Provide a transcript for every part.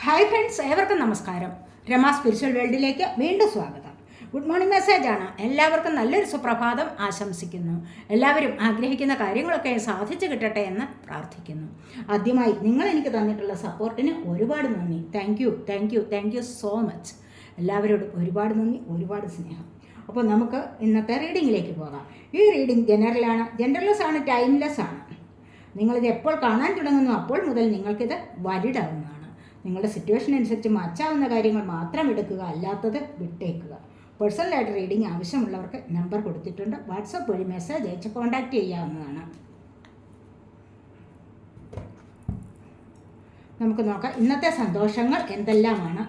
Hi friends ഏവർക്കും നമസ്കാരം. Rama spiritual വേൾഡിലേക്ക് വീണ്ടും സ്വാഗതം. ഗുഡ് മോർണിംഗ് മെസ്സേജ് ആണ്. എല്ലാവർക്കും നല്ലൊരു സുപ്രഭാതം ആശംസിക്കുന്നു. എല്ലാവരും ആഗ്രഹിക്കുന്ന കാര്യങ്ങളൊക്കെ സാധിച്ചു കിട്ടട്ടെ എന്ന് പ്രാർത്ഥിക്കുന്നു. ആദ്യമായി നിങ്ങൾ എനിക്ക് തന്നിട്ടുള്ള സപ്പോർട്ടിന് ഒരുപാട് നന്ദി. Thank you thank you thank you so much എല്ലാവരോടും ഒരുപാട് നന്ദി ഒരുപാട് സ്നേഹം. അപ്പോൾ നമുക്ക് ഇന്നത്തെ റീഡിങ്ങിലേക്ക് പോകാം. ഈ റീഡിംഗ് ജനറലാണ് ജനറൽലെസ് ആണ് ടൈംലെസ് ആണ്. നിങ്ങളിത് എപ്പോൾ കാണാൻ തുടങ്ങുന്നു അപ്പോൾ മുതൽ നിങ്ങൾക്കിത് വരിടാവുന്നതാണ്. നിങ്ങളുടെ സിറ്റുവേഷൻ അനുസരിച്ച് മാറ്റാവുന്ന കാര്യങ്ങൾ മാത്രം എടുക്കുക അല്ലാത്തത് വിട്ടേക്കുക. പേഴ്സണലായിട്ട് റീഡിംഗ് ആവശ്യമുള്ളവർക്ക് നമ്പർ കൊടുത്തിട്ടുണ്ട്. വാട്സപ്പ് വഴി മെസ്സേജ് അയച്ച് കോൺടാക്റ്റ് ചെയ്യാവുന്നതാണ്. നമുക്ക് നോക്കാം. ഇന്നത്തെ സന്തോഷങ്ങൾ എന്തെല്ലാമാണ്?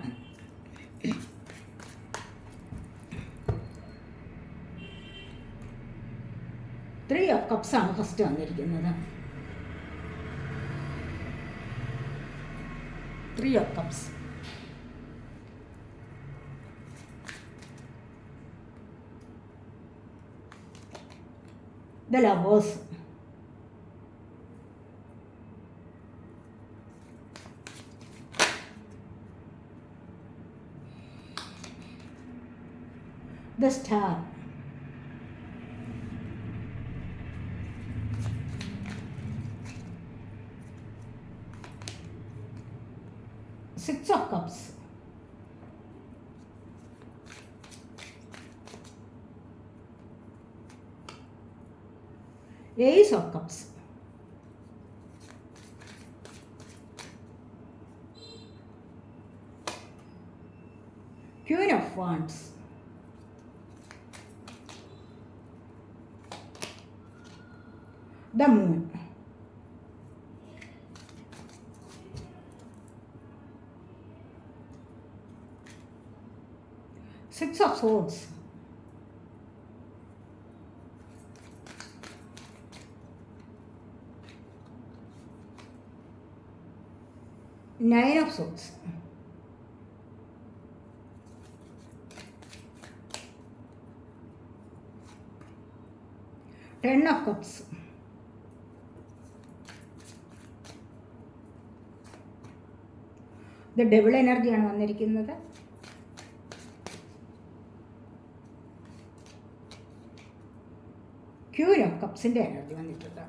ത്രീ ഓഫ് കപ്സാണ് ഫസ്റ്റ് വന്നിരിക്കുന്നത്. Three of cups the lovers the star six of cups ace of cups queen of wands the moon Six of Swords. Nine of Swords. Ten of Cups. ഇത് double എനർജിയാണ് വന്നിരിക്കുന്നത് queen of കപ്സിന്റെ എനർജി വന്നിട്ടുണ്ട്.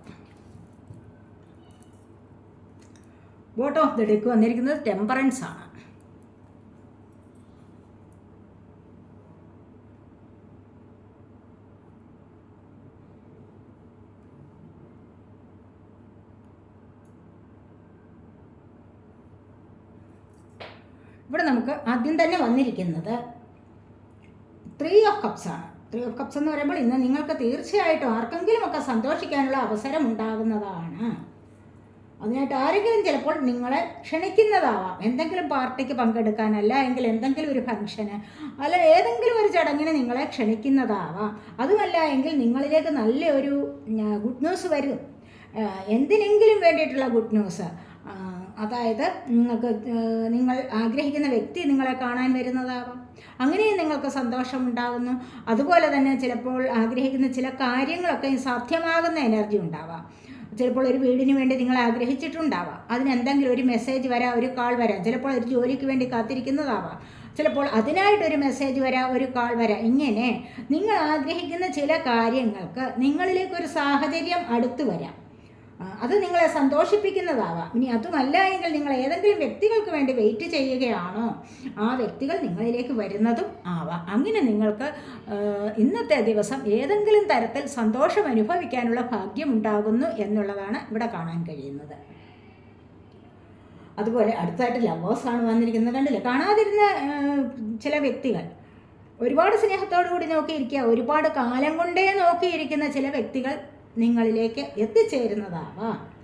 Bottom of the deck വന്നിരിക്കുന്നത് temperance ആണ്. ഇവിടെ നമുക്ക് ആദ്യം തന്നെ വന്നിരിക്കുന്നത് ത്രീ ഓഫ് കപ്സ് ആണ്. ത്രീ ഓഫ് കപ്സ് എന്ന് പറയുമ്പോൾ ഇന്ന് നിങ്ങൾക്ക് തീർച്ചയായിട്ടും ആർക്കെങ്കിലും ഒക്കെ സന്തോഷിക്കാനുള്ള അവസരം ഉണ്ടാകുന്നതാണ്. അതിനായിട്ട് ആരെങ്കിലും ചിലപ്പോൾ നിങ്ങളെ ക്ഷണിക്കുന്നതാവാം. എന്തെങ്കിലും പാർട്ടിക്ക് പങ്കെടുക്കാനല്ല എങ്കിൽ എന്തെങ്കിലും ഒരു ഫംഗ്ഷന് അല്ല ഏതെങ്കിലും ഒരു ചടങ്ങിന് നിങ്ങളെ ക്ഷണിക്കുന്നതാവാം. അതുമല്ല എങ്കിൽ നിങ്ങളിലേക്ക് നല്ലൊരു ഗുഡ് ന്യൂസ് വരും. എന്തിനെങ്കിലും വേണ്ടിയിട്ടുള്ള ഗുഡ് ന്യൂസ് അതായത് നിങ്ങൾക്ക് നിങ്ങൾ ആഗ്രഹിക്കുന്ന വ്യക്തി നിങ്ങളെ കാണാൻ വരുന്നതാവാം. അങ്ങനെയും നിങ്ങൾക്ക് സന്തോഷമുണ്ടാകുന്നു. അതുപോലെ തന്നെ ചിലപ്പോൾ ആഗ്രഹിക്കുന്ന ചില കാര്യങ്ങളൊക്കെ സാധ്യമാകുന്ന എനർജി ഉണ്ടാവാം. ചിലപ്പോൾ ഒരു വീടിന് വേണ്ടി നിങ്ങൾ ആഗ്രഹിച്ചിട്ടുണ്ടാവാം. അതിന് എന്തെങ്കിലും ഒരു മെസ്സേജ് വരാം ഒരു കാൾ വരാം ചിലപ്പോൾ ഒരു ജോലിക്ക് വേണ്ടി കാത്തിരിക്കുന്നതാവാം. ചിലപ്പോൾ അതിനായിട്ടൊരു മെസ്സേജ് വരാം ഒരു കാൾ വരാം. ഇങ്ങനെ നിങ്ങൾ ആഗ്രഹിക്കുന്ന ചില കാര്യങ്ങൾക്ക് നിങ്ങളിലേക്കൊരു സാഹചര്യം അടുത്തു വരാം. അത് നിങ്ങളെ സന്തോഷിപ്പിക്കുന്നതാവാം. ഇനി അതുമല്ല എങ്കിൽ നിങ്ങൾ ഏതെങ്കിലും വ്യക്തികൾക്ക് വേണ്ടി വെയിറ്റ് ചെയ്യുകയാണോ ആ വ്യക്തികൾ നിങ്ങളിലേക്ക് വരുന്നതും ആവാം. അങ്ങനെ നിങ്ങൾക്ക് ഇന്നത്തെ ദിവസം ഏതെങ്കിലും തരത്തിൽ സന്തോഷം അനുഭവിക്കാനുള്ള ഭാഗ്യമുണ്ടാകുന്നു എന്നുള്ളതാണ് ഇവിടെ കാണാൻ കഴിയുന്നത്. അതുപോലെ അടുത്തായിട്ട് ലവേഴ്സാണ് വന്നിരിക്കുന്നത് കണ്ടില്ലേ? കാണാതിരുന്ന ചില വ്യക്തികൾ. ഒരുപാട് സ്നേഹത്തോടു കൂടി നോക്കിയിരിക്കുക. ഒരുപാട് കാലം കൊണ്ടേ നോക്കിയിരിക്കുന്ന ചില വ്യക്തികൾ നിങ്ങളിലേക്ക് എത്തിച്ചേരുന്നതാവാം.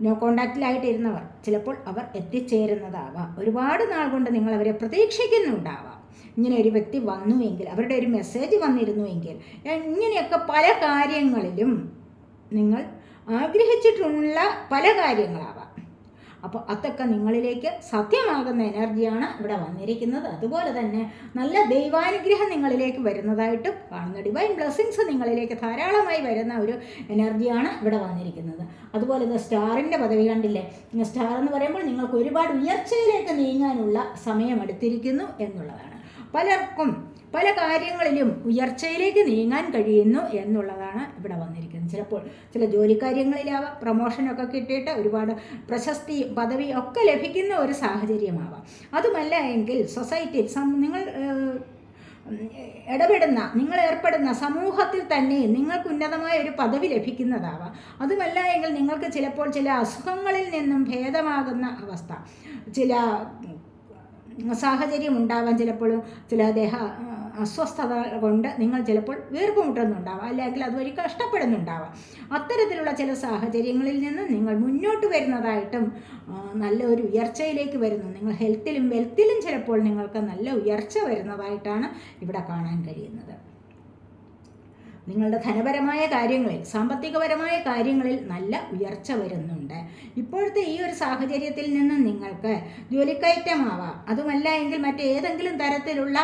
നോ കോണ്ടാക്റ്റിലായിട്ടിരുന്നവർ ചിലപ്പോൾ അവർ എത്തിച്ചേരുന്നതാവാം. ഒരുപാട് നാൾ കൊണ്ട് നിങ്ങൾ അവരെ പ്രതീക്ഷിക്കുന്നുണ്ടാവാം. ഇങ്ങനെ ഒരു വ്യക്തി വന്നുവെങ്കിൽ അവരുടെ ഒരു മെസ്സേജ് വന്നിരുന്നുവെങ്കിൽ ഇങ്ങനെയൊക്കെ പല കാര്യങ്ങളിലും നിങ്ങൾ ആഗ്രഹിച്ചിട്ടുള്ള പല കാര്യങ്ങളാവാം. അപ്പോൾ അതൊക്കെ നിങ്ങളിലേക്ക് സത്യമാകുന്ന എനർജിയാണ് ഇവിടെ വന്നിരിക്കുന്നത്. അതുപോലെ തന്നെ നല്ല ദൈവാനുഗ്രഹം നിങ്ങളിലേക്ക് വരുന്നതായിട്ടും കാണുന്ന ഡിവൈൻ ബ്ലെസ്സിങ്സ് നിങ്ങളിലേക്ക് ധാരാളമായി വരുന്ന ഒരു എനർജിയാണ് ഇവിടെ വന്നിരിക്കുന്നത്. അതുപോലെ ഇത് സ്റ്റാറിന്റെ പദവി കണ്ടില്ലേ? സ്റ്റാർ എന്ന് പറയുമ്പോൾ നിങ്ങൾക്ക് ഒരുപാട് ഉയർച്ചയിലേക്ക് നീങ്ങാനുള്ള സമയമെടുത്തിരിക്കുന്നു എന്നുള്ളതാണ്. പലർക്കും പല കാര്യങ്ങളിലും ഉയർച്ചയിലേക്ക് നീങ്ങാൻ കഴിയുന്നു എന്നുള്ളതാണ് ഇവിടെ വന്നിരിക്കുന്നത്. ചിലപ്പോൾ ചില ജോലി ജോലിക്കാര്യങ്ങളിലാവാം പ്രൊമോഷനൊക്കെ കിട്ടിയിട്ട് ഒരുപാട് പ്രശസ്തി പദവി ഒക്കെ ലഭിക്കുന്ന ഒരു സാഹചര്യമാവാം. അതുമല്ല എങ്കിൽ സൊസൈറ്റിയിൽ നിങ്ങൾ ഇടപെടുന്ന നിങ്ങൾ ഏർപ്പെടുന്ന സമൂഹത്തിൽ തന്നെ നിങ്ങൾക്ക് ഉന്നതമായ ഒരു പദവി ലഭിക്കുന്നതാവാം. അതുമല്ല എങ്കിൽ നിങ്ങൾക്ക് ചിലപ്പോൾ ചില അസുഖങ്ങളിൽ നിന്നും ഭേദമാകുന്ന അവസ്ഥ ചില സാഹചര്യം ഉണ്ടാവാൻ ചിലപ്പോൾ ചില ദേഹ അസ്വസ്ഥത കൊണ്ട് നിങ്ങൾ ചിലപ്പോൾ വീർപ്പുമുട്ടുന്നുണ്ടാവാം അല്ലെങ്കിൽ അതുവഴി കഷ്ടപ്പെടുന്നുണ്ടാവാം. അത്തരത്തിലുള്ള ചില സാഹചര്യങ്ങളിൽ നിന്ന് നിങ്ങൾ മുന്നോട്ട് വരുന്നതായിട്ടും നല്ല ഒരു ഉയർച്ചയിലേക്ക് വരുന്നു. നിങ്ങൾ ഹെൽത്തിലും വെൽത്തിലും ചിലപ്പോൾ നിങ്ങൾക്ക് നല്ല ഉയർച്ച വരുന്നതായിട്ടാണ് ഇവിടെ കാണാൻ കഴിയുന്നത്. നിങ്ങളുടെ ധനപരമായ കാര്യങ്ങളിൽ സാമ്പത്തികപരമായ കാര്യങ്ങളിൽ നല്ല ഉയർച്ച വരുന്നുണ്ട്. ഇപ്പോഴത്തെ ഈ ഒരു സാഹചര്യത്തിൽ നിന്ന് നിങ്ങൾക്ക് ജോലിക്കയറ്റമാവാം. അതുമല്ല എങ്കിൽ മറ്റേതെങ്കിലും തരത്തിലുള്ള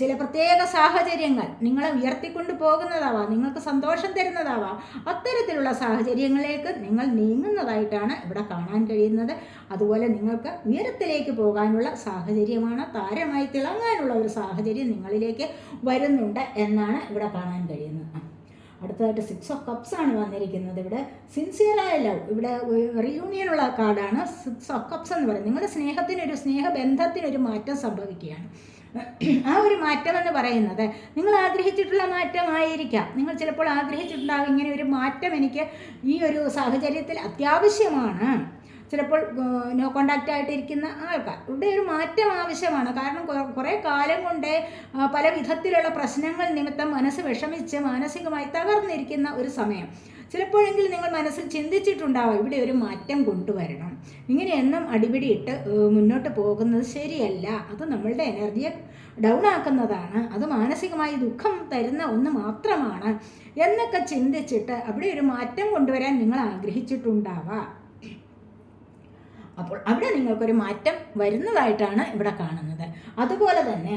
ചില പ്രത്യേക സാഹചര്യങ്ങൾ നിങ്ങളെ ഉയർത്തിക്കൊണ്ട് പോകുന്നതാവാം നിങ്ങൾക്ക് സന്തോഷം തരുന്നതാവാം. അത്തരത്തിലുള്ള സാഹചര്യങ്ങളിലേക്ക് നിങ്ങൾ നീങ്ങുന്നതായിട്ടാണ് ഇവിടെ കാണാൻ കഴിയുന്നത്. അതുപോലെ നിങ്ങൾക്ക് ഉയരത്തിലേക്ക് പോകാനുള്ള സാഹചര്യമാണ് താരമായി തിളങ്ങാനുള്ള ഒരു സാഹചര്യം നിങ്ങളിലേക്ക് വരുന്നുണ്ട് എന്നാണ് ഇവിടെ കാണാൻ കഴിയുന്നത്. അടുത്തതായിട്ട് സിക്സ് ഓഫ് കപ്സ് ആണ് വന്നിരിക്കുന്നത് ഇവിടെ. സിൻസിയറായ ലവ് ഇവിടെ റിയൂണിയനുള്ള കാർഡാണ് സിക്സ് ഓഫ് കപ്സ് എന്ന് പറയുന്നത്. നിങ്ങളുടെ സ്നേഹത്തിനൊരു സ്നേഹബന്ധത്തിനൊരു മാറ്റം സംഭവിക്കുകയാണ്. ആ ഒരു മാറ്റം എന്ന് പറയുന്നത്. നിങ്ങൾ ആഗ്രഹിച്ചിട്ടുള്ള മാറ്റമായിരിക്കാം. നിങ്ങൾ ചിലപ്പോൾ ആഗ്രഹിച്ചിട്ടുണ്ടാകും ഇങ്ങനെ ഒരു മാറ്റം എനിക്ക് ഈ ഒരു സാഹചര്യത്തിൽ അത്യാവശ്യമാണ്. ചിലപ്പോൾ നോ കോണ്ടാക്റ്റ് ആയിട്ടിരിക്കുന്ന ആൾക്കാർ. ഇവിടെ ഒരു മാറ്റം ആവശ്യമാണ്. കാരണം കുറേ കാലം കൊണ്ട് പല വിധത്തിലുള്ള പ്രശ്നങ്ങൾ നിമിത്തം മനസ്സ് വിഷമിച്ച് മാനസികമായി തകർന്നിരിക്കുന്ന ഒരു സമയം. ചിലപ്പോഴെങ്കിലും നിങ്ങൾ മനസ്സിൽ ചിന്തിച്ചിട്ടുണ്ടാവും ഇവിടെ ഒരു മാറ്റം കൊണ്ടുവരണം. ഇങ്ങനെയൊന്നും അടിപിടിയിട്ട് മുന്നോട്ട് പോകുന്നത് ശരിയല്ല. അത് നമ്മളുടെ എനർജിയെ ഡൗൺ ആക്കുന്നതാണ് അത് മാനസികമായി ദുഃഖം തരുന്ന ഒന്ന് മാത്രമാണ് എന്നൊക്കെ ചിന്തിച്ചിട്ട് അവിടെ ഒരു മാറ്റം കൊണ്ടുവരാൻ നിങ്ങൾ ആഗ്രഹിച്ചിട്ടുണ്ടാവാം. അപ്പോൾ അവിടെ നിങ്ങൾക്കൊരു മാറ്റം വരുന്നതായിട്ടാണ് ഇവിടെ കാണുന്നത്. അതുപോലെ തന്നെ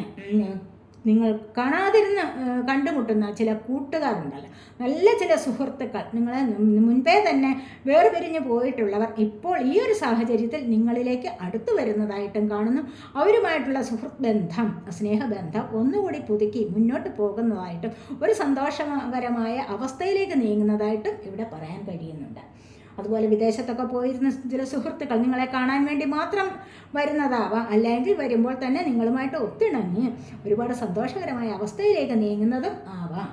നിങ്ങൾ കാണാതിരുന്ന കണ്ടുമുട്ടുന്ന ചില കൂട്ടുകാരുണ്ടല്ലോ. നല്ല ചില സുഹൃത്തുക്കൾ. നിങ്ങളെ മുൻപേ തന്നെ വേർപിരിഞ്ഞ് പോയിട്ടുള്ളവർ ഇപ്പോൾ ഈ ഒരു സാഹചര്യത്തിൽ നിങ്ങളിലേക്ക് അടുത്തു വരുന്നതായിട്ടും കാണുന്നു. അവരുമായിട്ടുള്ള സുഹൃത്ത് ബന്ധം സ്നേഹബന്ധം ഒന്നുകൂടി പുതുക്കി മുന്നോട്ട് പോകുന്നതായിട്ടും ഒരു സന്തോഷകരമായ അവസ്ഥയിലേക്ക് നീങ്ങുന്നതായിട്ടും ഇവിടെ പറയാൻ കഴിയുന്നുണ്ട്. അതുപോലെ വിദേശത്തൊക്കെ പോയിരുന്ന ചില സുഹൃത്തുക്കൾ നിങ്ങളെ കാണാൻ വേണ്ടി മാത്രം വരുന്നതാവാം. അല്ലെങ്കിൽ വരുമ്പോൾ തന്നെ നിങ്ങളുമായിട്ട് ഒത്തിണങ്ങി ഒരുപാട് സന്തോഷകരമായ അവസ്ഥയിലേക്ക് നീങ്ങുന്നതും ആവാം.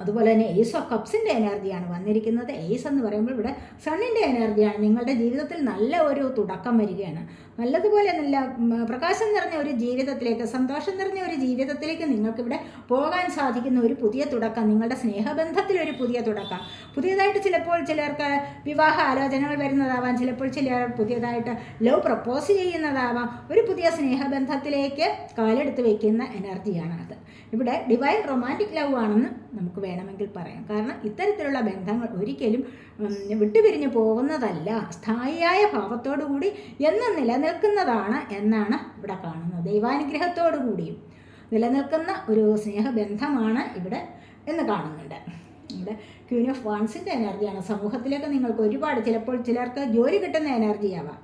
അതുപോലെ തന്നെ ഏസ് ഓഫ് കപ്സിന്റെ എനർജിയാണ് വന്നിരിക്കുന്നത്. ഏസ് എന്ന് പറയുമ്പോൾ ഇവിടെ സണ്ണിന്റെ എനർജിയാണ്. നിങ്ങളുടെ ജീവിതത്തിൽ നല്ല ഒരു തുടക്കം വരികയാണ്. നല്ലതുപോലെ നല്ല പ്രകാശം നിറഞ്ഞ ഒരു ജീവിതത്തിലേക്ക് സന്തോഷം നിറഞ്ഞ ഒരു ജീവിതത്തിലേക്ക് നിങ്ങൾക്കിവിടെ പോകാൻ സാധിക്കുന്ന ഒരു പുതിയ തുടക്കം നിങ്ങളുടെ സ്നേഹബന്ധത്തിൽ ഒരു പുതിയ തുടക്കം. പുതിയതായിട്ട് ചിലപ്പോൾ ചിലർക്ക് വിവാഹ ആലോചനകൾ വരുന്നതാവാം. ചിലപ്പോൾ ചിലർ പുതിയതായിട്ട് ലവ് പ്രപ്പോസ് ചെയ്യുന്നതാവാം. ഒരു പുതിയ സ്നേഹബന്ധത്തിലേക്ക് കാലെടുത്ത് വയ്ക്കുന്ന എനർജിയാണ് അത്. ഇവിടെ ഡിവൈൻ റൊമാന്റിക് ലവ് ആണെന്ന് നമുക്ക് വേണമെങ്കിൽ പറയാം. കാരണം ഇത്തരത്തിലുള്ള ബന്ധങ്ങൾ ഒരിക്കലും വിട്ടുപിരിഞ്ഞു പോകുന്നതല്ല. സ്ഥായിയായ ഭാവത്തോടുകൂടി എന്നും നിലനിൽക്കുന്നതാണ് എന്നാണ് ഇവിടെ കാണുന്നത്. ദൈവാനുഗ്രഹത്തോടു കൂടിയും നിലനിൽക്കുന്ന ഒരു സ്നേഹബന്ധമാണ് ഇവിടെ എന്ന് കാണുന്നുണ്ട്. ഇവിടെ ക്യൂൻ ഓഫ് വാൺസിന്റെ എനർജിയാണ് സമൂഹത്തിലേക്ക് നിങ്ങൾക്ക് ഒരുപാട് ചിലപ്പോൾ ചിലർക്ക് ജോലി കിട്ടുന്ന എനർജിയാവാം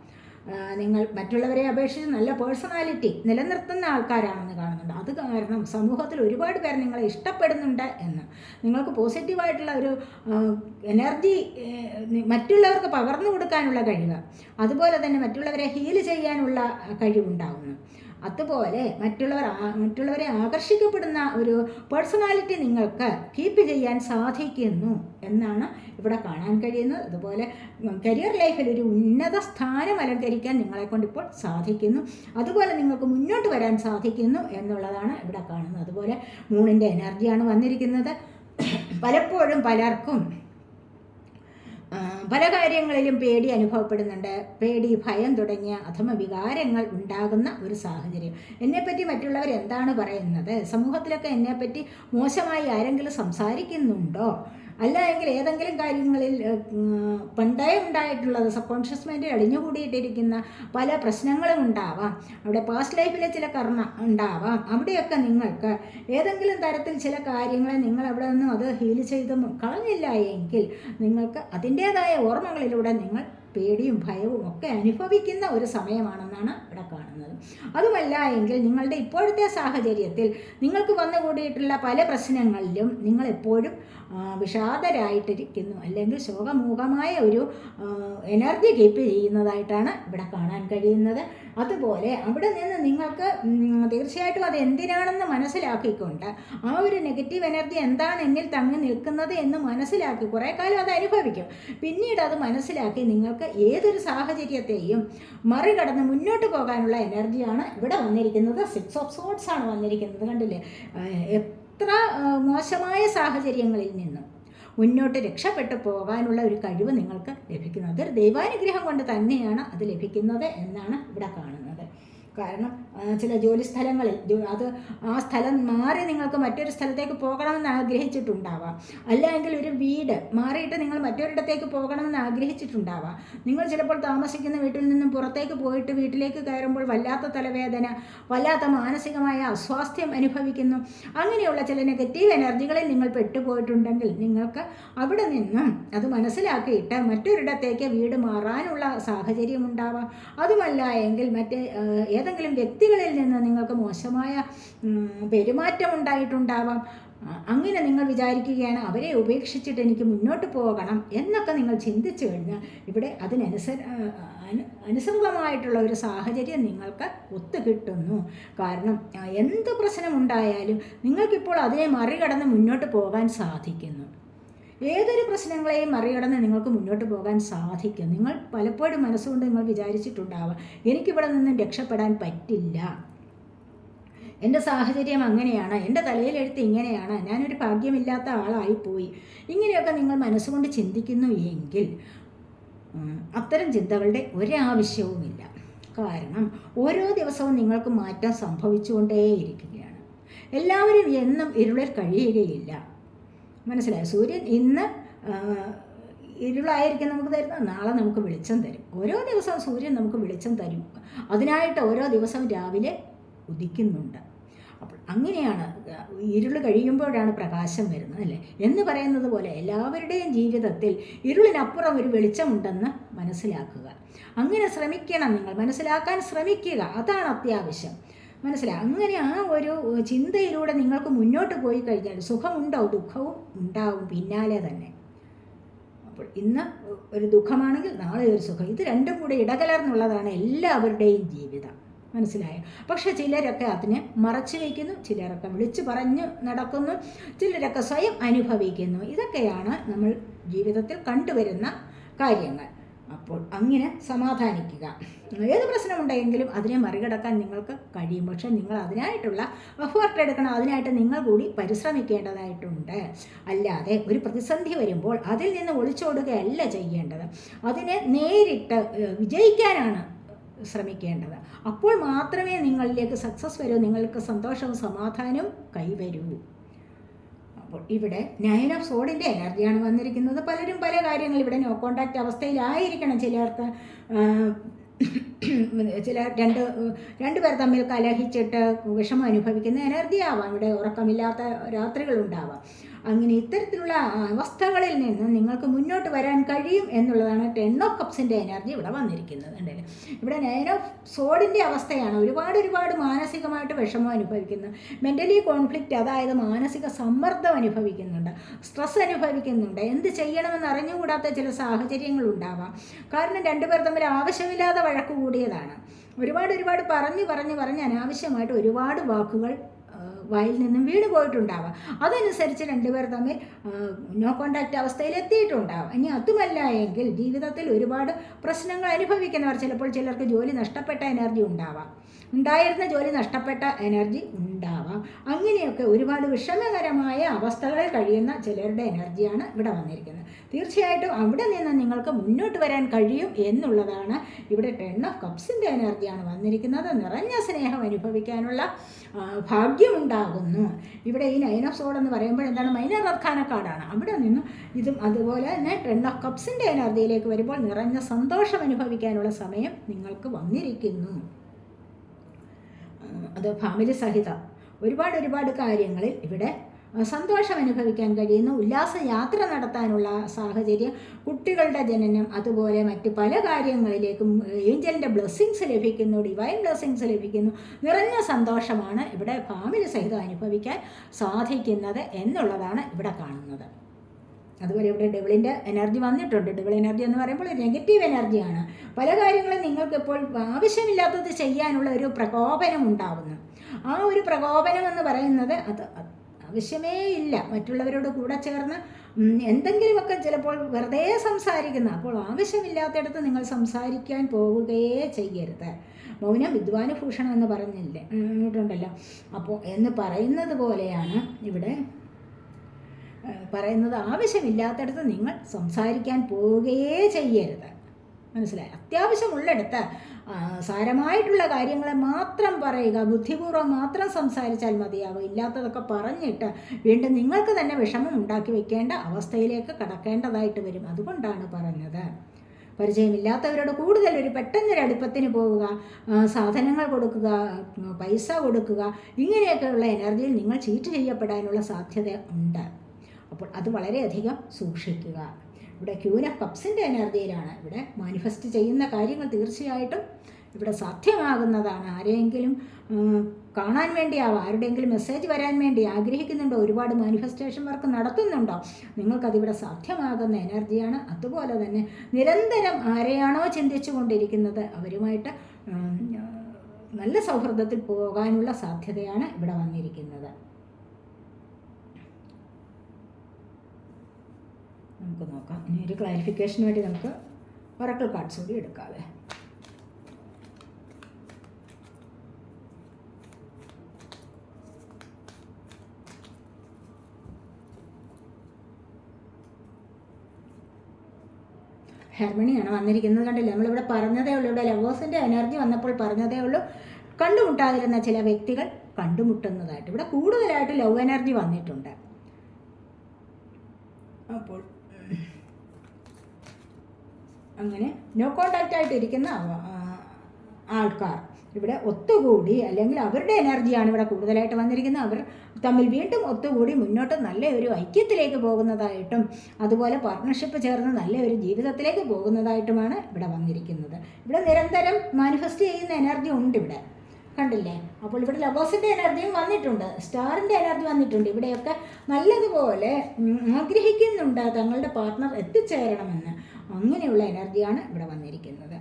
നിങ്ങൾ മറ്റുള്ളവരെ അപേക്ഷിച്ച് നല്ല പേഴ്സണാലിറ്റി നിലനിർത്തുന്ന ആൾക്കാരാണെന്ന് കാണുന്നുണ്ട്. അത് കാരണം സമൂഹത്തിൽ ഒരുപാട് പേർ നിങ്ങളെ ഇഷ്ടപ്പെടുന്നുണ്ട് എന്ന്. നിങ്ങൾക്ക് പോസിറ്റീവായിട്ടുള്ള ഒരു എനർജി മറ്റുള്ളവർക്ക് പകർന്നു കൊടുക്കാനുള്ള കഴിവ്. അതുപോലെ തന്നെ മറ്റുള്ളവരെ ഹീൽ ചെയ്യാനുള്ള കഴിവുണ്ടാകുന്നു. അതുപോലെ മറ്റുള്ളവർ മറ്റുള്ളവരെ ആകർഷിക്കപ്പെടുന്ന ഒരു പേഴ്സണാലിറ്റി നിങ്ങൾക്ക് കീപ്പ് ചെയ്യാൻ സാധിക്കുന്നു എന്നാണ് ഇവിടെ കാണാൻ കഴിയുന്നത്. അതുപോലെ കരിയർ ലൈഫിൽ ഒരു ഉന്നത സ്ഥാനം അലങ്കരിക്കാൻ നിങ്ങളെ ഇപ്പോൾ സാധിക്കുന്നു. അതുപോലെ നിങ്ങൾക്ക് മുന്നോട്ട് വരാൻ സാധിക്കുന്നു എന്നുള്ളതാണ് ഇവിടെ കാണുന്നത്. അതുപോലെ മൂണിന്റെ എനർജിയാണ് വന്നിരിക്കുന്നത്. പലപ്പോഴും പലർക്കും പല കാര്യങ്ങളിലും പേടി അനുഭവപ്പെടുന്നുണ്ട്. പേടി ഭയം തുടങ്ങിയ അഥമ വികാരങ്ങൾ ഉണ്ടാകുന്ന ഒരു സാഹചര്യം. എന്നെപ്പറ്റി മറ്റുള്ളവർ എന്താണ് പറയുന്നത്? സമൂഹത്തിലൊക്കെ എന്നെപ്പറ്റി മോശമായി ആരെങ്കിലും സംസാരിക്കുന്നുണ്ടോ? അല്ല എങ്കിൽ ഏതെങ്കിലും കാര്യങ്ങളിൽ പണ്ടേ ഉണ്ടായിട്ടുള്ളത് സബ് കോൺഷ്യസ് മൈൻഡിൽ അടിഞ്ഞുകൂടിയിട്ടിരിക്കുന്ന പല പ്രശ്നങ്ങളും ഉണ്ടാവാം. അവിടെ പാസ്റ്റ് ലൈഫിലെ ചില കർമ്മ ഉണ്ടാവാം. അവിടെയൊക്കെ നിങ്ങൾക്ക് ഏതെങ്കിലും തരത്തിൽ ചില കാര്യങ്ങളെ നിങ്ങൾ അവിടെ നിന്നും അത് ഹീൽ ചെയ്ത് കളഞ്ഞില്ല എങ്കിൽ നിങ്ങൾക്ക് അതിന്റേതായ ഓർമ്മകളിലൂടെ നിങ്ങൾ പേടിയും ഭയവും ഒക്കെ അനുഭവിക്കുന്ന ഒരു സമയമാണെന്നാണ് ഇവിടെ കാണുന്നത്. അതുമല്ല എങ്കിൽ നിങ്ങളുടെ ഇപ്പോഴത്തെ സാഹചര്യത്തിൽ നിങ്ങൾക്ക് വന്നുകൂടിയിട്ടുള്ള പല പ്രശ്നങ്ങളിലും നിങ്ങൾ എപ്പോഴും വിഷാദരായിട്ടിരിക്കുന്നു. അല്ലെങ്കിൽ ശോകമൂകമായ ഒരു എനർജി കീപ്പ് ചെയ്യുന്നതായിട്ടാണ് ഇവിടെ കാണാൻ കഴിയുന്നത്. അതുപോലെ അവിടെ നിന്ന് നിങ്ങൾക്ക് തീർച്ചയായിട്ടും അത് എന്തിനാണെന്ന് മനസ്സിലാക്കിക്കൊണ്ട് ആ ഒരു നെഗറ്റീവ് എനർജി എന്താണ് എന്നിൽ തങ്ങി നിൽക്കുന്നത് എന്ന് മനസ്സിലാക്കി കുറേ കാലം അത് അനുഭവിക്കും. പിന്നീട് അത് മനസ്സിലാക്കി നിങ്ങൾക്ക് ഏതൊരു സാഹചര്യത്തെയും മറികടന്ന് മുന്നോട്ട് പോകാനുള്ള എനർജിയാണ് ഇവിടെ വന്നിരിക്കുന്നത്. സിക്സ് ഓഫ് സോട്ട്സ് ആണ് വന്നിരിക്കുന്നത് കണ്ടില്ലേ? എത്ര മോശമായ സാഹചര്യങ്ങളിൽ നിന്നും. മുന്നോട്ട് രക്ഷപ്പെട്ടു പോകാനുള്ള ഒരു കഴിവ് നിങ്ങൾക്ക് ലഭിക്കുന്നത്. ദൈവാനുഗ്രഹം കൊണ്ട് തന്നെയാണ് അത് ലഭിക്കുന്നത് എന്നാണ് ഇവിടെ കാണുന്നത്. കാരണം ചില ജോലി സ്ഥലങ്ങളിൽ അത് ആ സ്ഥലം മാറി നിങ്ങൾക്ക് മറ്റൊരു സ്ഥലത്തേക്ക് പോകണമെന്ന് ആഗ്രഹിച്ചിട്ടുണ്ടാവാം. അല്ലെങ്കിൽ ഒരു വീട് മാറിയിട്ട് നിങ്ങൾ മറ്റൊരിടത്തേക്ക് പോകണമെന്ന് ആഗ്രഹിച്ചിട്ടുണ്ടാവാം. നിങ്ങൾ ചിലപ്പോൾ താമസിക്കുന്ന വീട്ടിൽ നിന്നും പുറത്തേക്ക് പോയിട്ട് വീട്ടിലേക്ക് കയറുമ്പോൾ വല്ലാത്ത തലവേദന വല്ലാത്ത മാനസികമായ അസ്വാസ്ഥ്യം അനുഭവിക്കുന്നു. അങ്ങനെയുള്ള ചില നെഗറ്റീവ് എനർജികളിൽ നിങ്ങൾ പെട്ടുപോയിട്ടുണ്ടെങ്കിൽ നിങ്ങൾക്ക് അവിടെ നിന്നും അത് മനസ്സിലാക്കിയിട്ട് മറ്റൊരിടത്തേക്ക് വീട് മാറാനുള്ള സാഹചര്യം ഉണ്ടാവാം അതുമല്ല എങ്കിൽ മറ്റ് ഏതെങ്കിലും വ്യക്തികളിൽ നിന്ന് നിങ്ങൾക്ക് മോശമായ പെരുമാറ്റം ഉണ്ടായിട്ടുണ്ടാവാം. അങ്ങനെ നിങ്ങൾ വിചാരിക്കുകയാണ് അവരെ ഉപേക്ഷിച്ചിട്ട് എനിക്ക് മുന്നോട്ട് പോകണം എന്നൊക്കെ നിങ്ങൾ ചിന്തിച്ചു കഴിഞ്ഞാൽ ഇവിടെ അതിനനുസ അനുസൃതമായിട്ടുള്ള ഒരു സാഹചര്യം നിങ്ങൾക്ക് ഒത്തുകിട്ടുന്നു. കാരണം എന്ത് പ്രശ്നമുണ്ടായാലും നിങ്ങൾക്കിപ്പോൾ അതിനെ മറികടന്ന് മുന്നോട്ട് പോകാൻ സാധിക്കുന്നു. ഏതൊരു പ്രശ്നങ്ങളെയും മറികടന്ന് നിങ്ങൾക്ക് മുന്നോട്ട് പോകാൻ സാധിക്കും. നിങ്ങൾ പലപ്പോഴും മനസ്സുകൊണ്ട് നിങ്ങൾ വിചാരിച്ചിട്ടുണ്ടാവാം എനിക്കിവിടെ നിന്നും രക്ഷപ്പെടാൻ പറ്റില്ല. എന്റെ സാഹചര്യം അങ്ങനെയാണ് എന്റെ തലയിലെഴുത്ത് ഇങ്ങനെയാണ് ഞാനൊരു ഭാഗ്യമില്ലാത്ത ആളായിപ്പോയി. ഇങ്ങനെയൊക്കെ നിങ്ങൾ മനസ്സുകൊണ്ട് ചിന്തിക്കുന്നു എങ്കിൽ അത്തരം ചിന്തകളുടെ ഒരാവശ്യവുമില്ല. കാരണം ഓരോ ദിവസവും നിങ്ങൾക്ക് മാറ്റം സംഭവിച്ചുകൊണ്ടേയിരിക്കുകയാണ്. എല്ലാവരും എന്നും ഇരുളിൽ കഴിയുകയില്ല. മനസ്സിലായോ? സൂര്യൻ ഇന്ന് ഇരുളായിരിക്കും നമുക്ക് തരുന്നത്. നാളെ നമുക്ക് വെളിച്ചം തരും. ഓരോ ദിവസവും സൂര്യൻ നമുക്ക് വെളിച്ചം തരും. അതിനായിട്ട് ഓരോ ദിവസവും രാവിലെ ഉദിക്കുന്നുണ്ട്. അപ്പോൾ അങ്ങനെയാണ് ഇരുൾ കഴിയുമ്പോഴാണ് പ്രകാശം വരുന്നത് അല്ലേ? എന്ന് പറയുന്നത് പോലെ എല്ലാവരുടെയും ജീവിതത്തിൽ ഇരുളിനപ്പുറം ഒരു വെളിച്ചമുണ്ടെന്ന് മനസ്സിലാക്കുക. അങ്ങനെ ശ്രമിക്കണം നിങ്ങൾ. മനസ്സിലാക്കാൻ ശ്രമിക്കുക. അതാണ് അത്യാവശ്യം. മനസ്സിലായി? അങ്ങനെ ആ ഒരു ചിന്തയിലൂടെ നിങ്ങൾക്ക് മുന്നോട്ട് പോയി കഴിഞ്ഞാൽ സുഖമുണ്ടാവും ദുഃഖവും ഉണ്ടാവും പിന്നാലെ തന്നെ. അപ്പോൾ ഇന്ന് ഒരു ദുഃഖമാണെങ്കിൽ നാളെ ഒരു സുഖം. ഇത് രണ്ടും കൂടെ ഇടകലർന്നുള്ളതാണ് എല്ലാവരുടെയും ജീവിതം. മനസ്സിലായോ? പക്ഷെ ചിലരൊക്കെ അതിനെ മറച്ചു വയ്ക്കുന്നു ചിലരൊക്കെ വിളിച്ചു പറഞ്ഞു നടക്കുന്നു ചിലരൊക്കെ സ്വയം അനുഭവിക്കുന്നു. ഇതൊക്കെയാണ് നമ്മൾ ജീവിതത്തിൽ കണ്ടുവരുന്ന കാര്യങ്ങൾ. അപ്പോൾ അങ്ങനെ സമാധാനിക്കുക. ഏത് പ്രശ്നമുണ്ടെങ്കിലും അതിനെ മറികടക്കാൻ നിങ്ങൾക്ക് കഴിയും. പക്ഷേ നിങ്ങൾ അതിനായിട്ടുള്ള എഫേർട്ട് എടുക്കണം. അതിനായിട്ട് നിങ്ങൾ കൂടി പരിശ്രമിക്കേണ്ടതായിട്ടുണ്ട്. അല്ലാതെ ഒരു പ്രതിസന്ധി വരുമ്പോൾ അതിൽ നിന്ന് ഒളിച്ചോടുകയല്ല ചെയ്യേണ്ടത്. അതിനെ നേരിട്ട് വിജയിക്കാനാണ് ശ്രമിക്കേണ്ടത്. അപ്പോൾ മാത്രമേ നിങ്ങളിലേക്ക് സക്സസ് വരൂ. നിങ്ങൾക്ക് സന്തോഷവും സമാധാനവും കൈവരൂ. അപ്പോൾ ഇവിടെ നയൻ ഓഫ് സോഡിന്റെ എനർജിയാണ് വന്നിരിക്കുന്നത്. പലരും പല കാര്യങ്ങൾ ഇവിടെ നോ കോണ്ടാക്റ്റ് അവസ്ഥയിലായിരിക്കണം ചിലർക്ക്. ചില രണ്ട് രണ്ട് പേർ തമ്മിൽ കലഹിച്ചിട്ട് വിഷമം അനുഭവിക്കുന്ന എനർജി ആവാം. ഇവിടെ ഉറക്കമില്ലാത്ത രാത്രികളുണ്ടാവാം. അങ്ങനെ ഇത്തരത്തിലുള്ള അവസ്ഥകളിൽ നിന്ന് നിങ്ങൾക്ക് മുന്നോട്ട് വരാൻ കഴിയും എന്നുള്ളതാണ് ടെൻ ഓഫ് കപ്സിന്റെ എനർജി ഇവിടെ വന്നിരിക്കുന്നത് ഉണ്ടല്ലേ ഇവിടെ നയൻ ഓഫ് സോഡിന്റെ അവസ്ഥയാണ്. ഒരുപാട് ഒരുപാട് മാനസികമായിട്ട് വിഷമം അനുഭവിക്കുന്നു. മെന്റലി കോൺഫ്ലിക്റ്റ് അതായത് മാനസിക സമ്മർദ്ദം അനുഭവിക്കുന്നുണ്ട്. സ്ട്രെസ് അനുഭവിക്കുന്നുണ്ട്. എന്ത് ചെയ്യണമെന്ന് അറിഞ്ഞുകൂടാത്ത ചില സാഹചര്യങ്ങളുണ്ടാവാം കാരണം രണ്ടുപേർ തമ്മിൽ ആവശ്യമില്ലാതെ വഴക്ക് കൂടിയതാണ് ഒരുപാട് ഒരുപാട് പറഞ്ഞ് പറഞ്ഞ് പറഞ്ഞ് അനാവശ്യമായിട്ട് ഒരുപാട് വാക്കുകൾ വായിൽ നിന്നും വീണ് പോയിട്ടുണ്ടാവാം. അതനുസരിച്ച് രണ്ടുപേർ തമ്മിൽ നോ കോണ്ടാക്റ്റ് അവസ്ഥയിൽ എത്തിയിട്ടുണ്ടാവാം. ഇനി അതുമല്ല എങ്കിൽ ജീവിതത്തിൽ ഒരുപാട് പ്രശ്നങ്ങൾ അനുഭവിക്കുന്നവർ ചിലപ്പോൾ ചിലർക്ക് ജോലി നഷ്ടപ്പെട്ട എനർജി ഉണ്ടാവാം. ഉണ്ടായിരുന്ന ജോലി നഷ്ടപ്പെട്ട എനർജി ഉണ്ടാവാം. അങ്ങനെയൊക്കെ ഒരുപാട് വിഷമകരമായ അവസ്ഥകളിൽ കഴിയുന്ന ചിലരുടെ എനർജിയാണ് ഇവിടെ വന്നിരിക്കുന്നത്. തീർച്ചയായിട്ടും അവിടെ നിന്ന് നിങ്ങൾക്ക് മുന്നോട്ട് വരാൻ കഴിയും എന്നുള്ളതാണ് ഇവിടെ ടെൻ ഓഫ് കപ്സിന്റെ എനർജിയാണ് വന്നിരിക്കുന്നത്. നിറഞ്ഞ സ്നേഹം അനുഭവിക്കാനുള്ള ഭാഗ്യമുണ്ടാകുന്നു. ഇവിടെ ഈ നൈൻ ഓഫ് സോഡ് എന്ന് പറയുമ്പോൾ എന്താണ്? മൈനർ അർക്കാന കാർഡാണ് അവിടെ നിന്നും ഇതും അതുപോലെ തന്നെ ടെൻ ഓഫ് കപ്സിന്റെ എനർജിയിലേക്ക് വരുമ്പോൾ നിറഞ്ഞ സന്തോഷം അനുഭവിക്കാനുള്ള സമയം നിങ്ങൾക്ക് വന്നിരിക്കുന്നു. അത് ഫാമിലി സഹിതം ഒരുപാട് ഒരുപാട് കാര്യങ്ങളിൽ ഇവിടെ സന്തോഷം അനുഭവിക്കാൻ കഴിയുന്ന. ഉല്ലാസ യാത്ര നടത്താനുള്ള സാഹചര്യം കുട്ടികളുടെ ജനനം അതുപോലെ മറ്റ് പല കാര്യങ്ങളിലേക്കും ഏഞ്ചലിന്റെ ബ്ലെസ്സിങ്സ് ലഭിക്കുന്നു ഡിവൈൻ ബ്ലെസ്സിങ്സ് ലഭിക്കുന്നു. നിറഞ്ഞ സന്തോഷമാണ് ഇവിടെ ഫാമിലി സഹിതം അനുഭവിക്കാൻ സാധിക്കുന്നത് എന്നുള്ളതാണ് ഇവിടെ കാണുന്നത്. അതുപോലെ ഇവിടെ ഡെവിളിന്റെ എനർജി വന്നിട്ടുണ്ട്. ഡെവിൾ എനർജി എന്ന് പറയുമ്പോൾ നെഗറ്റീവ് എനർജിയാണ്. പല കാര്യങ്ങളും നിങ്ങൾക്കിപ്പോൾ ആവശ്യമില്ലാത്തത് ചെയ്യാനുള്ള ഒരു പ്രകോപനം ഉണ്ടാവുന്നു. ആ ഒരു പ്രകോപനം എന്ന് പറയുന്നത് അത് ആവശ്യമേ ഇല്ല. മറ്റുള്ളവരോട് കൂടെ ചേർന്ന് എന്തെങ്കിലുമൊക്കെ ചിലപ്പോൾ വെറുതെ സംസാരിക്കുന്ന. അപ്പോൾ ആവശ്യമില്ലാത്തിടത്ത് നിങ്ങൾ സംസാരിക്കാൻ പോവുകയേ ചെയ്യരുത്. മൗനം വിദ്വാന ഭൂഷണം എന്ന് പറഞ്ഞില്ലേ? ഉണ്ടല്ലോ. അപ്പോൾ എന്ന് പറയുന്നത് പോലെയാണ് ഇവിടെ പറയുന്നത് ആവശ്യമില്ലാത്തടത്ത് നിങ്ങൾ സംസാരിക്കാൻ പോവുകയേ ചെയ്യരുത്. മനസ്സിലായി? അത്യാവശ്യമുള്ളിടത്ത് സാരമായിട്ടുള്ള കാര്യങ്ങളെ മാത്രം പറയുക ബുദ്ധിപൂർവം മാത്രം സംസാരിച്ചാൽ മതിയാവുക ഇല്ലാത്തതൊക്കെ പറഞ്ഞിട്ട് വീണ്ടും നിങ്ങൾക്ക് തന്നെ വിഷമം ഉണ്ടാക്കി വെക്കേണ്ട അവസ്ഥയിലേക്ക് കടക്കേണ്ടതായിട്ട് വരും. അതുകൊണ്ടാണ് പറഞ്ഞത്. പരിചയമില്ലാത്തവരോട് കൂടുതൽ ഒരു പെട്ടെന്നൊരു അടുപ്പത്തിന് പോവുക സാധനങ്ങൾ കൊടുക്കുക പൈസ കൊടുക്കുക ഇങ്ങനെയൊക്കെയുള്ള എനർജിയിൽ നിങ്ങൾ ചീറ്റ് ചെയ്യപ്പെടാനുള്ള സാധ്യത ഉണ്ട്. അപ്പോൾ അത് വളരെയധികം സൂക്ഷിക്കുക. ഇവിടെ ഓഫ് കപ്സിന്റെ എനർജിയിലാണ് ഇവിടെ മാനിഫെസ്റ്റ് ചെയ്യുന്ന കാര്യങ്ങൾ തീർച്ചയായിട്ടും ഇവിടെ സാധ്യമാകുന്നതാണ്. ആരെയെങ്കിലും കാണാൻ വേണ്ടിയാവാം ആരുടെയെങ്കിലും മെസ്സേജ് വരാൻ വേണ്ടി ആഗ്രഹിക്കുന്നുണ്ടോ? ഒരുപാട് മാനിഫെസ്റ്റേഷൻ വർക്ക് നടത്തുന്നുണ്ടോ? നിങ്ങൾക്കതിവിടെ സാധ്യമാകുന്ന എനർജിയാണ്. അതുപോലെ തന്നെ നിരന്തരം ആരെയാണോ ചിന്തിച്ചു കൊണ്ടിരിക്കുന്നത് അവരുമായിട്ട് നല്ല സൗഹൃദത്തിൽ പോകാനുള്ള സാധ്യതയാണ് ഇവിടെ വന്നിരിക്കുന്നത്. നമുക്ക് നോക്കാം. ഇനി ഒരു ക്ലാരിഫിക്കേഷന് വേണ്ടി നമുക്ക് ഒറക്കൽ കാർഡ്സ് കൂടി എടുക്കാതെ ഹെർമണിയാണ് വന്നിരിക്കുന്നത് കണ്ടില്ല? നമ്മളിവിടെ പറഞ്ഞതേ ഉള്ളൂ. ഇവിടെ ലവേഴ്സിന്റെ എനർജി വന്നപ്പോൾ പറഞ്ഞതേ ഉള്ളൂ. കണ്ടുമുട്ടാതിരുന്ന ചില വ്യക്തികൾ കണ്ടുമുട്ടുന്നതായിട്ട്. ഇവിടെ കൂടുതലായിട്ട് ലവ് എനർജി വന്നിട്ടുണ്ട്. അപ്പോൾ അങ്ങനെ നോ കോണ്ടാക്റ്റ് ആയിട്ട് ഇരിക്കുന്ന ആൾക്കാർ. ഇവിടെ ഒത്തുകൂടി അല്ലെങ്കിൽ അവരുടെ എനർജിയാണ് ഇവിടെ കൂടുതലായിട്ട് വന്നിരിക്കുന്നത്. അവർ തമ്മിൽ വീണ്ടും ഒത്തുകൂടി മുന്നോട്ട് നല്ല ഒരു ഐക്യത്തിലേക്ക് പോകുന്നതായിട്ടും അതുപോലെ പാർട്ട്ണർഷിപ്പ് ചേർന്ന് നല്ല ഒരു ജീവിതത്തിലേക്ക് പോകുന്നതായിട്ടുമാണ് ഇവിടെ വന്നിരിക്കുന്നത്. ഇവിടെ നിരന്തരം മാനിഫെസ്റ്റ് ചെയ്യുന്ന എനർജി ഉണ്ട് ഇവിടെ. കണ്ടില്ലേ? അപ്പോൾ ഇവിടെ ലവേഴ്സിന്റെ എനർജിയും വന്നിട്ടുണ്ട്. സ്റ്റാറിന്റെ എനർജി വന്നിട്ടുണ്ട്. ഇവിടെയൊക്കെ നല്ലതുപോലെ ആഗ്രഹിക്കുന്നുണ്ട് തങ്ങളുടെ പാർട്ട്ണർ എത്തിച്ചേരണമെന്ന്. അങ്ങനെയുള്ള എനർജിയാണ് ഇവിടെ വന്നിരിക്കുന്നത്.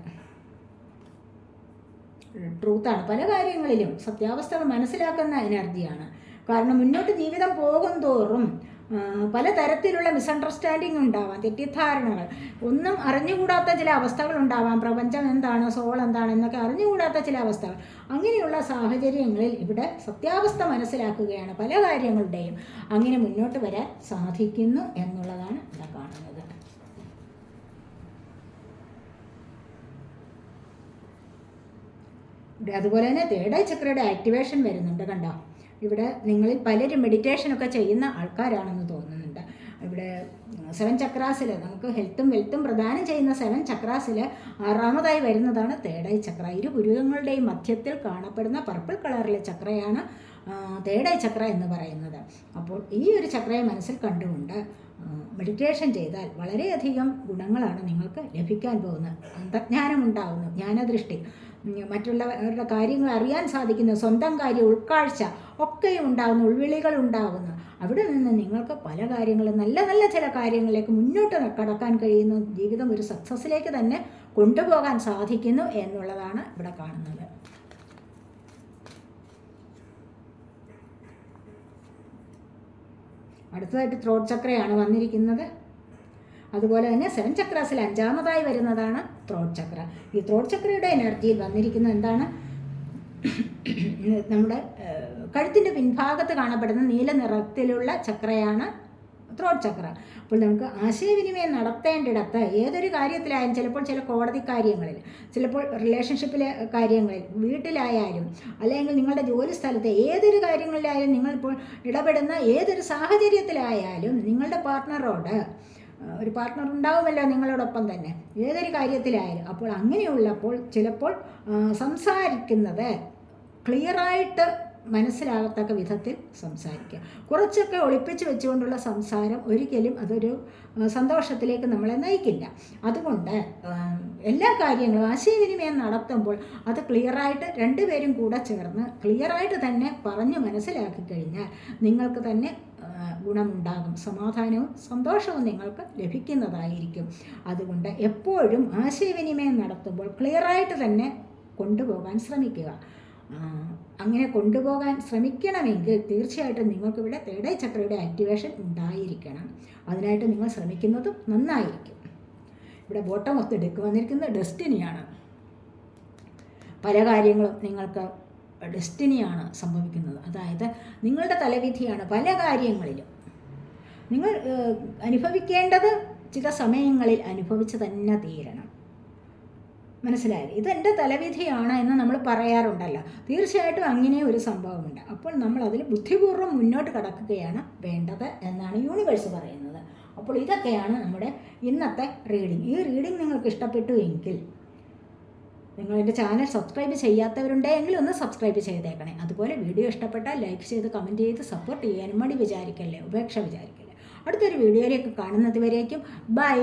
ട്രൂത്താണ്. പല കാര്യങ്ങളിലും സത്യാവസ്ഥകൾ മനസ്സിലാക്കുന്ന എനർജിയാണ്. കാരണം മുന്നോട്ട് ജീവിതം പോകും തോറും പല പലതരത്തിലുള്ള മിസ്അണ്ടർസ്റ്റാൻഡിങ് ഉണ്ടാവാം തെറ്റിദ്ധാരണകൾ. ഒന്നും അറിഞ്ഞുകൂടാത്ത ചില അവസ്ഥകൾ ഉണ്ടാവാം. പ്രപഞ്ചം എന്താണ് സോൾ എന്താണ് എന്നൊക്കെ അറിഞ്ഞുകൂടാത്ത ചില അവസ്ഥകൾ. അങ്ങനെയുള്ള സാഹചര്യങ്ങളിൽ ഇവിടെ സത്യാവസ്ഥ മനസ്സിലാക്കുകയാണ് പല കാര്യങ്ങളുടെയും. അങ്ങനെ മുന്നോട്ട് വരാൻ സാധിക്കുന്നു എന്നുള്ളതാണ് ഇവിടെ കാണുന്നത് ഇവിടെ അതുപോലെ തന്നെ തേർഡ് ഐ ചക്രയുടെ ആക്ടിവേഷൻ വരുന്നുണ്ട് കണ്ടോ? ഇവിടെ നിങ്ങളിൽ പലരും മെഡിറ്റേഷനൊക്കെ ചെയ്യുന്ന ആൾക്കാരാണെന്ന് തോന്നുന്നുണ്ട്. ഇവിടെ സെവൻ ചക്രാസിൽ നമുക്ക് ഹെൽത്തും വെൽത്തും പ്രദാനം ചെയ്യുന്ന സെവൻ ചക്രാസിൽ ആറാമതായി വരുന്നതാണ് ഐ ചക്ര ഇരു പുരുകങ്ങളുടെയും മധ്യത്തിൽ കാണപ്പെടുന്ന പർപ്പിൾ കളറിലെ ചക്രയാണ് ഐ ചക്ര എന്ന് പറയുന്നത്. അപ്പോൾ ഈ ഒരു ചക്രയെ മനസ്സിൽ കണ്ടുകൊണ്ട് മെഡിറ്റേഷൻ ചെയ്താൽ വളരെയധികം ഗുണങ്ങളാണ് നിങ്ങൾക്ക് ലഭിക്കാൻ പോകുന്നത്. അന്തജ്ഞാനം ഉണ്ടാകുന്നു ജ്ഞാനദൃഷ്ടി. മറ്റുള്ളവരുടെ കാര്യങ്ങൾ അറിയാൻ സാധിക്കുന്ന സ്വന്തം കാര്യം ഉൾക്കാഴ്ച ഒക്കെ ഉണ്ടാകുന്നു ഉൾവിളികൾ ഉണ്ടാകുന്നു. അവിടെ നിന്ന് നിങ്ങൾക്ക് പല കാര്യങ്ങളും നല്ല നല്ല ചില കാര്യങ്ങളിലേക്ക് മുന്നോട്ട് കടക്കാൻ കഴിയുന്നു ജീവിതം ഒരു സക്സസ്സിലേക്ക് തന്നെ കൊണ്ടുപോകാൻ സാധിക്കുന്നു എന്നുള്ളതാണ് ഇവിടെ കാണുന്നത്. അടുത്തതായിട്ട് ത്രോട്ട് ചക്രയാണ് വന്നിരിക്കുന്നത്. അതുപോലെ തന്നെ സെവൻ ചക്രാസിൽ അഞ്ചാമതായി വരുന്നതാണ് ത്രോട്ട് ചക്ര ഈ ത്രോട്ട് ചക്രയുടെ എനർജിയിൽ വന്നിരിക്കുന്ന എന്താണ്? നമ്മുടെ കഴുത്തിന്റെ പിൻഭാഗത്ത് കാണപ്പെടുന്ന നീല നിറത്തിലുള്ള ചക്രയാണ് ത്രോട്ട് ചക്ര അപ്പോൾ നമുക്ക് ആശയവിനിമയം നടത്തേണ്ടിടത്ത് ഏതൊരു കാര്യത്തിലായാലും ചിലപ്പോൾ ചില കോടതി കാര്യങ്ങളിൽ ചിലപ്പോൾ റിലേഷൻഷിപ്പിലെ കാര്യങ്ങളിൽ വീട്ടിലായാലും അല്ലെങ്കിൽ നിങ്ങളുടെ ജോലി സ്ഥലത്ത് ഏതൊരു കാര്യങ്ങളിലായാലും നിങ്ങളിപ്പോൾ ഇടപെടുന്ന ഏതൊരു സാഹചര്യത്തിലായാലും നിങ്ങളുടെ പാർട്ട്ണറോട് ഒരു പാർട്ട്ണർ ഉണ്ടാവുമല്ലോ നിങ്ങളോടൊപ്പം തന്നെ. ഏതൊരു കാര്യത്തിലായാലും അപ്പോൾ അങ്ങനെയുള്ളപ്പോൾ ചിലപ്പോൾ സംസാരിക്കുന്നത് ക്ലിയറായിട്ട് മനസ്സിലാകത്തക്ക വിധത്തിൽ സംസാരിക്കുക. കുറച്ചൊക്കെ ഒളിപ്പിച്ച് വെച്ചുകൊണ്ടുള്ള സംസാരം ഒരിക്കലും അതൊരു സന്തോഷത്തിലേക്ക് നമ്മളെ നയിക്കില്ല. അതുകൊണ്ട് എല്ലാ കാര്യങ്ങളും ആശയവിനിമയം നടത്തുമ്പോൾ അത് ക്ലിയറായിട്ട് രണ്ടുപേരും കൂടെ ചേർന്ന് ക്ലിയറായിട്ട് തന്നെ പറഞ്ഞ് മനസ്സിലാക്കി കഴിഞ്ഞാൽ നിങ്ങൾക്ക് തന്നെ ഗുണമുണ്ടാകും. സമാധാനവും സന്തോഷവും നിങ്ങൾക്ക് ലഭിക്കുന്നതായിരിക്കും. അതുകൊണ്ട് എപ്പോഴും ആശയവിനിമയം നടത്തുമ്പോൾ ക്ലിയറായിട്ട് തന്നെ കൊണ്ടുപോകാൻ ശ്രമിക്കുക. അങ്ങനെ കൊണ്ടുപോകാൻ ശ്രമിക്കണമെങ്കിൽ തീർച്ചയായിട്ടും നിങ്ങൾക്കിവിടെ തേടേ ചക്രയുടെ ആക്ടിവേഷൻ ഉണ്ടായിരിക്കണം. അതിനായിട്ട് നിങ്ങൾ ശ്രമിക്കുന്നതും നന്നായിരിക്കും. ഇവിടെ ബോട്ടം ഒത്ത് ഡെക്ക് വന്നിരിക്കുന്നത് ഡെസ്റ്റിനിയാണ് പല കാര്യങ്ങളും നിങ്ങൾക്ക് ഡെസ്റ്റിനിയാണ് സംഭവിക്കുന്നത്. അതായത് നിങ്ങളുടെ തലവിധിയാണ് പല കാര്യങ്ങളിലും. നിങ്ങൾ അനുഭവിക്കേണ്ടത് ചില സമയങ്ങളിൽ അനുഭവിച്ച് തന്നെ തീരണം. മനസ്സിലായത് ഇതെന്റെ തലവിധിയാണ് എന്ന് നമ്മൾ പറയാറുണ്ടല്ലോ. തീർച്ചയായിട്ടും അങ്ങനെ ഒരു സംഭവമുണ്ട്. അപ്പോൾ നമ്മൾ അതിൽ ബുദ്ധിപൂർവം മുന്നോട്ട് കടക്കുകയാണ് വേണ്ടത് എന്നാണ് യൂണിവേഴ്സ് പറയുന്നത്. അപ്പോൾ ഇതൊക്കെയാണ് നമ്മുടെ ഇന്നത്തെ റീഡിംഗ് ഈ റീഡിംഗ് നിങ്ങൾക്ക് ഇഷ്ടപ്പെട്ടു എങ്കിൽ നിങ്ങൾ എന്റെ ചാനൽ സബ്സ്ക്രൈബ് ചെയ്യാത്തവരുണ്ടെങ്കിൽ ഒന്ന് സബ്സ്ക്രൈബ് ചെയ്തേക്കണേ. അതുപോലെ വീഡിയോ ഇഷ്ടപ്പെട്ടാൽ ലൈക്ക് ചെയ്ത് കമന്റ് ചെയ്ത് സപ്പോർട്ട് ചെയ്യാനും മടി വിചാരിക്കല്ലേ ഉപേക്ഷ വിചാരിക്കല്ലേ. അടുത്തൊരു വീഡിയോയിലേക്ക് കാണുന്നത് വരേക്കും. ബൈ.